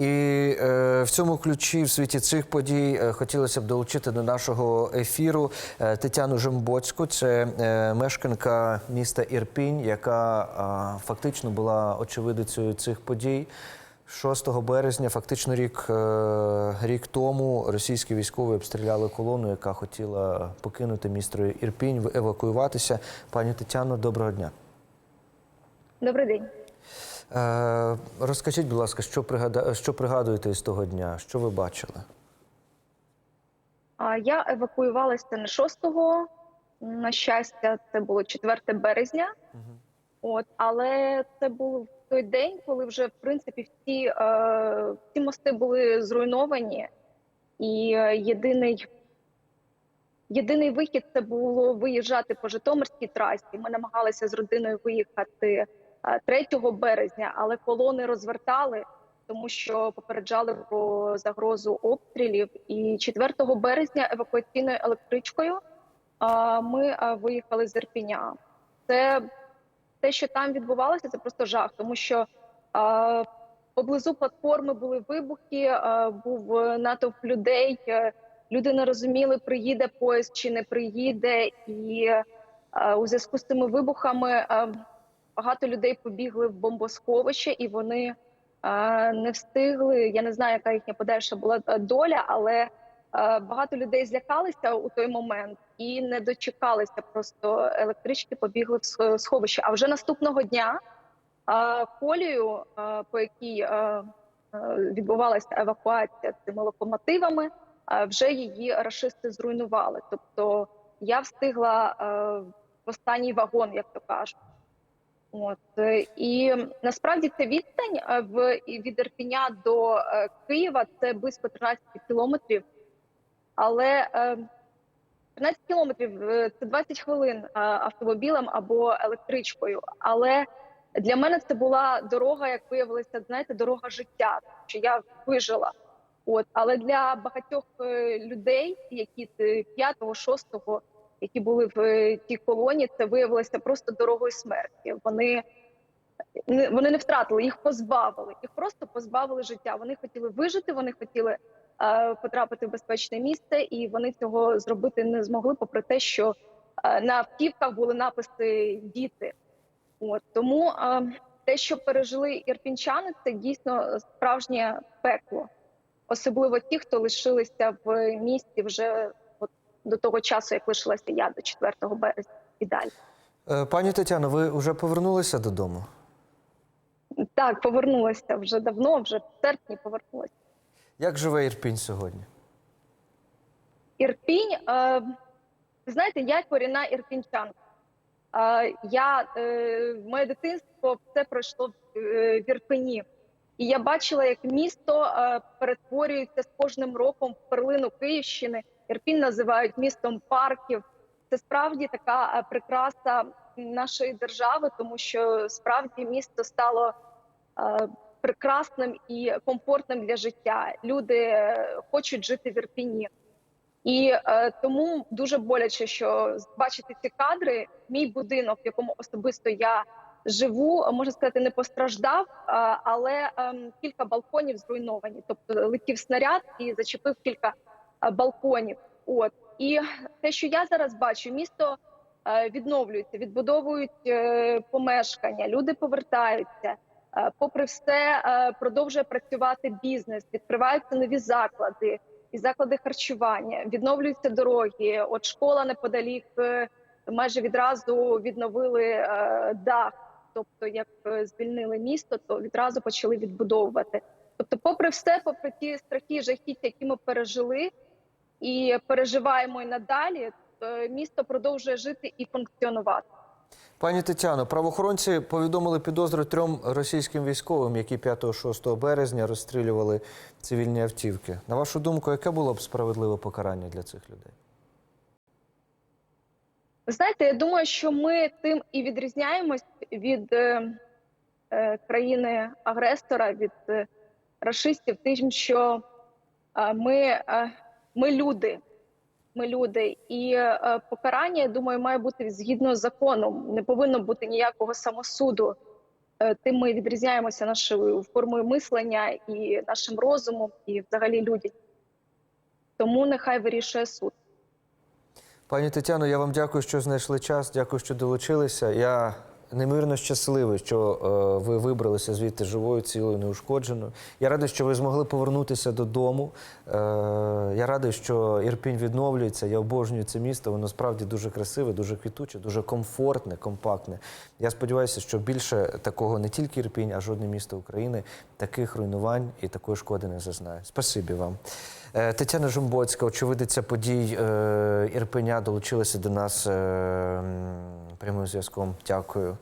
І е, в цьому ключі, в світі цих подій, е, хотілося б долучити до нашого ефіру е, Тетяну Жембоцьку. Це е, мешканка міста Ірпінь, яка е, фактично була очевидицею цих подій. 6 березня, фактично рік, е, рік тому, російські військові обстріляли колону, яка хотіла покинути місто Ірпінь, евакуюватися. Пані Тетяно, доброго дня. Добрий день. Е, розкажіть, будь ласка, що, пригада... що пригадуєте з того дня? Що ви бачили? Я евакуювалася не 6-го, на щастя, це було 4 березня. От, але це був той день, коли вже в принципі всі, е, всі мости були зруйновані, і е, єдиний, єдиний вихід це було виїжджати по Житомирській трасі. Ми намагалися з родиною виїхати 3 березня, але колони розвертали, тому що попереджали про загрозу обстрілів. І 4 березня евакуаційною електричкою е, ми е, виїхали з Ірпіня. Це те, що там відбувалося, це просто жах, тому що е, поблизу платформи були вибухи, е, був натовп людей. е, Люди не розуміли, приїде поїзд чи не приїде, і е, у зв'язку з цими вибухами е, багато людей побігли в бомбосховище, і вони не встигли. Я не знаю, яка їхня подальша була е, доля, але е, багато людей злякалися у той момент і не дочекалися. Просто електрички побігли в сховище. А вже наступного дня колію, по якій е, відбувалася евакуація цими локомотивами, вже її рашисти зруйнували. Тобто я встигла в останній вагон, як то кажуть. От е, і насправді ця відстань е, в від Ірпіня до е, Києва це близько 13 кілометрів. Але е, 13 кілометрів це 20 хвилин автомобілем або електричкою. Але для мене це була дорога, як виявилося, знаєте, дорога життя, що я вижила. От, але для багатьох людей, які 5-го, 6-го, які були в е, тій колоні, це виявилося просто дорогою смерті. Вони вони не втратили, їх позбавили, їх просто позбавили життя. Вони хотіли вижити, вони хотіли е, потрапити в безпечне місце, і вони цього зробити не змогли, попри те, що е, на автівках були написи діти. От тому е, те, що пережили ірпінчани, це дійсно справжнє пекло, особливо ті, хто лишилися в місті вже до того часу, як лишилася я до 4 березня і далі. Е, Пані Тетяно, ви вже повернулися додому? Так, повернулася вже давно, вже в серпні повернулася. Як живе Ірпінь сьогодні? Ірпінь, е, знаєте, я корінна ірпінчанка. Е, я, е, моє дитинство все пройшло в, е, в Ірпені. І я бачила, як місто е, перетворюється з кожним роком в перлину Київщини. Ірпінь називають містом парків. Це справді така е, прикраса нашої держави, тому що справді місто стало е, прекрасним і комфортним для життя. Люди е, хочуть жити в Ірпіні. І е, тому дуже боляче, що бачити ці кадри. Мій будинок, в якому особисто я живу, можна сказати, не постраждав, а, але ем, кілька балконів зруйновані. Тобто летів снаряд і зачепив кілька е, балконів. От і те, що я зараз бачу, місто е, відновлюється, відбудовують е, помешкання, люди повертаються. Е, Попри все, е, продовжує працювати бізнес, відкриваються нові заклади і заклади харчування, відновлюються дороги. От школа неподалік е, майже відразу відновили е, дах. Тобто, як е, звільнили місто, то відразу почали відбудовувати. Тобто, попри все, попри ті страхи, жахіття, які ми пережили і переживаємо і надалі, е, місто продовжує жити і функціонувати. Пані Тетяно, правоохоронці повідомили підозру трьом російським військовим, які 5-6 березня розстрілювали цивільні автівки. На вашу думку, яке було б справедливе покарання для цих людей? Ви знаєте, я думаю, що ми тим і відрізняємось від е, е, країни-агресора, від е, рашистів, тим, що е, ми, е, ми люди. Ми люди, і е, покарання, я думаю, має бути згідно з законом. Не повинно бути ніякого самосуду. е, тим ми відрізняємося нашою формою мислення і нашим розумом, і взагалі людять. Тому нехай вирішує суд. Пані Тетяно, я вам дякую, що знайшли час. Дякую, що долучилися. Я немирно щасливий, що е, ви вибралися звідти живою, цілою, неушкодженою. Я радий, що ви змогли повернутися додому. Е, я радий, що Ірпінь відновлюється. Я обожнюю це місто. Воно справді дуже красиве, дуже квітуче, дуже комфортне, компактне. Я сподіваюся, що більше такого не тільки Ірпінь, а жодне місто України таких руйнувань і такої шкоди не зазнає. Спасибі вам. Е, Тетяна Жумбоцька, очевидиця подій е, Ірпеня, долучилася до нас е, прямим зв'язком. Дякую.